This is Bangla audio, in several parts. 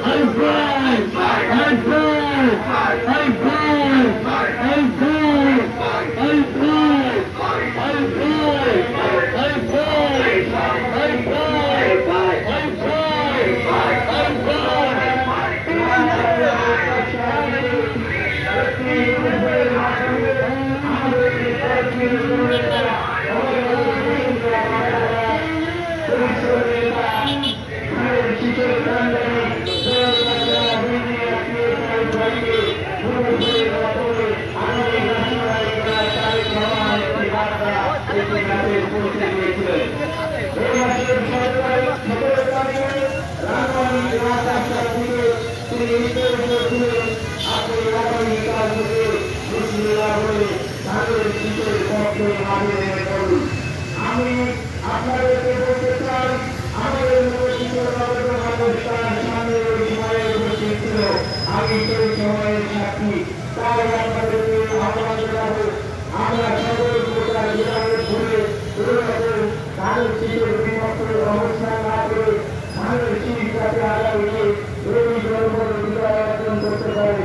Hey, boy! Hey, boy! ఉంటారు আমি আপনাদেরকে বলতে চাই আমাদের আমি সেই সময়ের সাক্ষী তাই আপনাদেরকে আহ্বান জানাব আমরা সকল প্রকার বিধানের ঘুরে রয়েছেন তাদের শীতের বিভক্ত অবস্থান না করে ধানের শীত যাতে আগামীতে এই জনগণ বিজয় অর্জন করতে পারে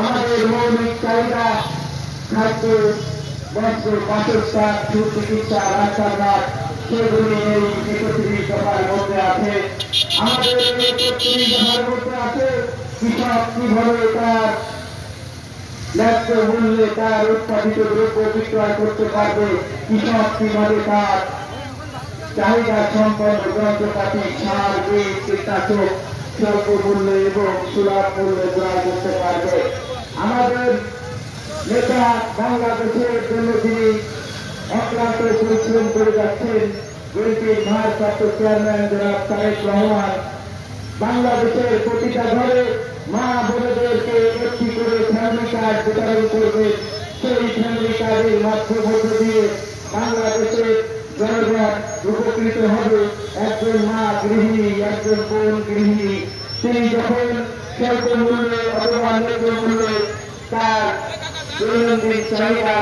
আমাদের মৌলিক চাহিদা খাদ্য, বস্ত্র, বাসস্থান সুচিকিৎসা রাস্তাঘাট, সেগুলি এই একত্রিশ মধ্যে আছে। আমাদের মধ্যে আছে কৃষক কীভাবে তার ন্যায্য মূল্যে তার উৎপাদিত দ্রব্য বিক্রয় করতে পারবে, কৃষক কীভাবে তার চাহিদা সম্পন্ন যন্ত্রপাতি সার, বীজ, কীটনাশক স্বল্প মূল্যে এবং সুলভ মূল্যে ক্রয় করতে পারবে। আমাদের নেতা বাংলাদেশের জন্য তিনি অক্লান্ত পরিশ্রম করে যাচ্ছেন। বিএনপির ভারপ্রাপ্ত চেয়ারম্যান জনাব তারেক রহমান বাংলাদেশের প্রতিটা ঘরে মা বোনেদেরকে একটি করে ফ্যামিলি কার্ড বিতরণ করবে। সেই ফ্যামিলি কার্ডের মাধ্যম দিয়ে বাংলাদেশের জনগণ উপকৃত হবে একজন মা গৃহিণী, একজন বোন গৃহিণী। তিনি যখন স্বল্প মূল্যে অথবা ন্যায্য মূল্যে তার দৈনন্দিন চাহিদা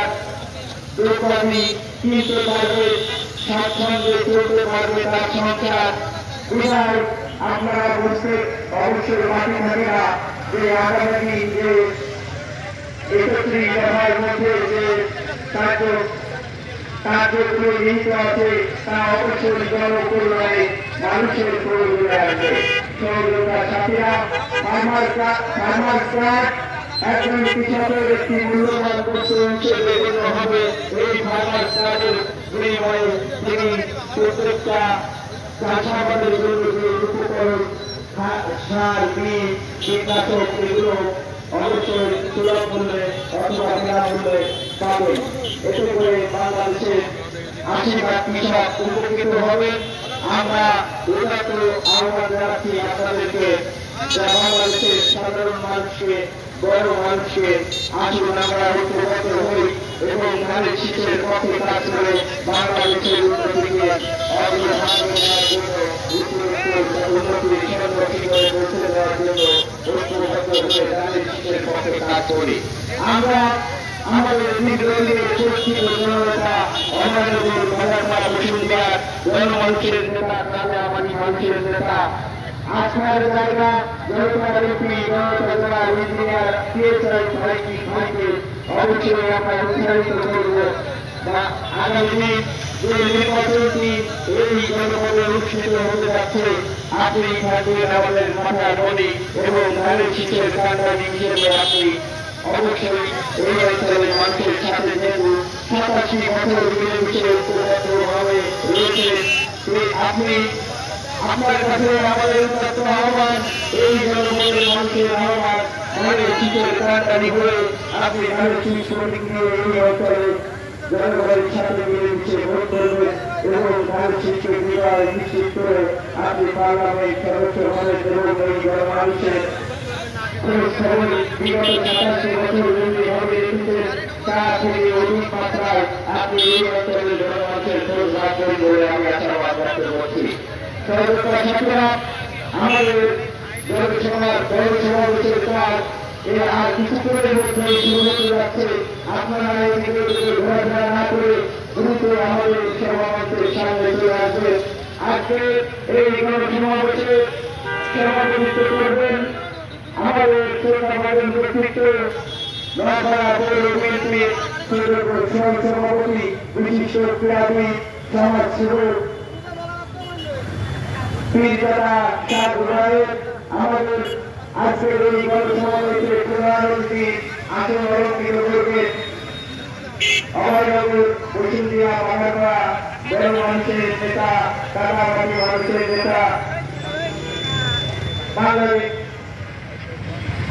দ্রব্যাদি কিনতে পারবে স্বাচ্ছন্দ্যে চলতে পারবে তার সংসার। বিধায় আপনারা বুঝতে অবশ্যই বাকি থাকে না যে আগামী যে একত্রিশ মধ্যে যে কার্য কার্যগুলো নিহিত আছে তা অবশ্যই জনকল্যাণে মানুষের প্রয়োজনে আসবে সহযোগিতা হবে এই ফার্মার কার্ডের বিনিময়ে তিনি প্রত্যেকটা চাষাবাদের জন্য যে উপকরণ সার কীটনাশক এগুলো অবশ্যই সুলভ মূল্যে অথবা বিনামূল্যে পাবেন এতে করে বাংলাদেশের আশি কৃষক উপকৃত হবে। আমরা উন্নত আহ্বান জানাচ্ছি আপনাদেরকে বাংলাদেশের সাধারণ মানুষকে, বড় মানুষকে আসুন আমরা ঐক্যবদ্ধ হই এবং ধানের শীতের পক্ষে কাজ করে বাংলাদেশের উন্নতিকে উন্নতির সর্বশী করে। পৌঁছে আমরা আমাদের বিদ্রোহীদের সুরক্ষিত জনতা অনারেবল মহাত্মা বসুন্ধরা জনমানুষের নেতা রাজা মানি মানুষের নেতা আজকের জায়গা জনতা ব্যক্তি জনতা ইঞ্জিনিয়ার পিএসআই ভাইকি, ভাইকে অবশ্যই আমরা উৎসাহিত করব। আগামী যে নির্বাচনটি এই জনগণে অনুষ্ঠিত হতে যাচ্ছে, আপনি থাকবেন আমাদের মাথা নদী এবং ধানের শীষের কান্ডারি হিসেবে আপনি অবশ্যই এই অঞ্চলের মানুষের সাথে যেহেতু সাতাশি বছর মিলেমিশে ঐক্যবদ্ধ রয়েছে আপনি আপনার কাছে আমাদের উন্নত আহ্বান এই জনগণের মানুষের আহ্বান আমাদের শীতের কান্ডারি হয়ে আপনি ধানের শীষ নিয়ে এই অঞ্চলে জনগণের সাথে মিলেমিশে ভোট করবেন এবং ধানের নিশ্চিত করে আপনি পার্লামেন্ট সদস্য হবেন এবং এই সবাই বিগত সাতাশি বছর জমি হবে এসেছেন তা থেকে অধিক মাত্রায় আপনি এই অঞ্চলের জনমানুষের খোঁজ রাখবেন বলে আমি আশাবাদ ব্যক্ত করছি সর্বত্র ছাত্ররা আমাদের জনসভার বড় সমাবেশের কাজ এর আর আপনারা এই এই আমাদের শ্রোতাভাজন ব্যক্তিত্ব সভাপতি, বিশিষ্ট ক্রীড়াবিদ সমাজ সেবক আমাদের আজকের এই গণসমাবেশে প্রধানমন্ত্রী আসন অলঙ্কৃত করবেন অভয়নগর বসুন্ধিয়া বাংলা বড় মানুষের নেতা কাটাবাড়ি মানুষের নেতা বাংলাদেশ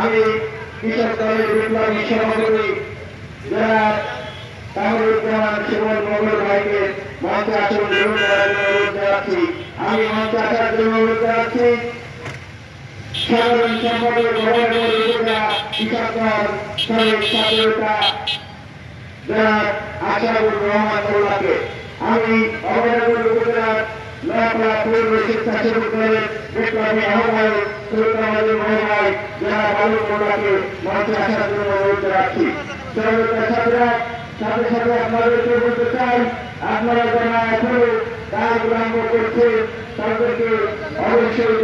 আমি কৃষক দলের বিপ্লবী সভাপতি যারা কামরুজ্জামান সুমন মোগল ভাইকে মঞ্চে আসন গ্রহণ করার জন্য অনুরোধ জানাচ্ছি। আমি মঞ্চে আসার জন্য অনুরোধ জানাচ্ছি। সাধারণ সম্পাদক ভবনের উপজেলা কৃষক দল শ্রমিক ছাত্রতা যারা আশাবুর রহমান আমি অভয়নগর উপজেলার নয়াপাড়া পৌর স্বেচ্ছাসেবক দলের বিপ্লবী আহ্বায়ক সৈয়দ মহোদয় যারা বালু মোল্লাকে মঞ্চে আসার জন্য অনুরোধ সর্বদা ছাত্ররা সাথে সাথে আপনাদেরকে বলতে চাই আপনারা যারা এখনও কাজ বিলম্ব করছে তাদেরকে অবশ্যই